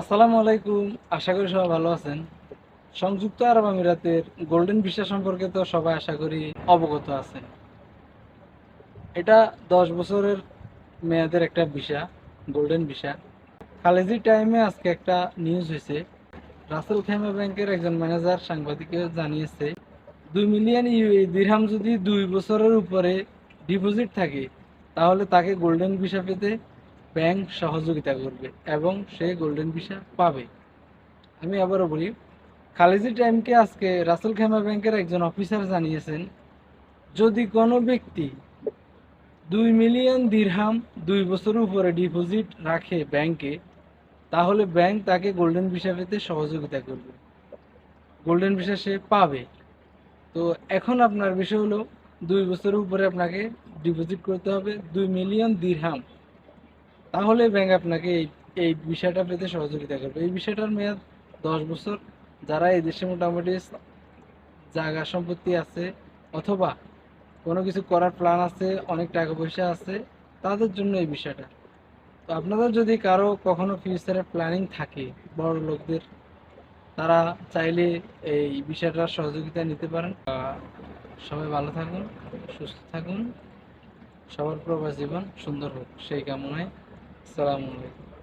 আসসালামু আলাইকুম, আশা করি সবাই ভালো আছেন। সংযুক্ত আরব আমিরাতের গোল্ডেন ভিসা সম্পর্কে তো সবাই আশা করি অবগত আছেন। এটা দশ বছরের মেয়াদের একটা ভিসা গোল্ডেন ভিসা খালেজি টাইমে আজকে একটা নিউজ হয়েছে। রাসেল খেমা ব্যাংকের একজন ম্যানেজার সাংবাদিককে জানিয়েছে, দুই মিলিয়ন ইউএ দিরহাম যদি দুই বছরের উপরে ডিপোজিট থাকে, তাহলে তাকে গোল্ডেন ভিসা পেতে ব্যাংক সহযোগিতা করবে এবং সে গোল্ডেন ভিসা পাবে। আমি আবারও বলি খালেজি টাইমকে আজকে রাসেল খেমা ব্যাংকের একজন অফিসার জানিয়েছেন, যদি কোনো ব্যক্তি দুই মিলিয়ন দিরহাম দুই বছর উপরে ডিপোজিট রাখে ব্যাংকে, তাহলে ব্যাংক তাকে গোল্ডেন ভিসা পেতে সহযোগিতা করবে। গোল্ডেন ভিসা সে পাবে। তো এখন আপনার বিষয় হলো, দুই বছরের উপরে আপনাকে ডিপোজিট করতে হবে দুই মিলিয়ন দিরহাম তাহলে ব্যাংক আপনাকে এই এই বিষয়টা পেতে সহযোগিতা করবে। এই বিষয়টার মেয়াদ দশ বছর। যারা এই দেশে মোটামুটি জায়গা সম্পত্তি আছে অথবা কোনো কিছু করার প্ল্যান আছে, অনেক টাকা পয়সা আছে, তাদের জন্য এই বিষয়টা। তো আপনাদের যদি কারও কখনো ফিউচারে প্ল্যানিং থাকে, বড় লোকদের, তারা চাইলে এই বিষয়টার সহযোগিতা নিতে পারেন। সবাই ভালো থাকুন, সুস্থ থাকুন। সবার প্রবাস জীবন সুন্দর হোক, সেই কামনায় আসসালামু আলাইকুম।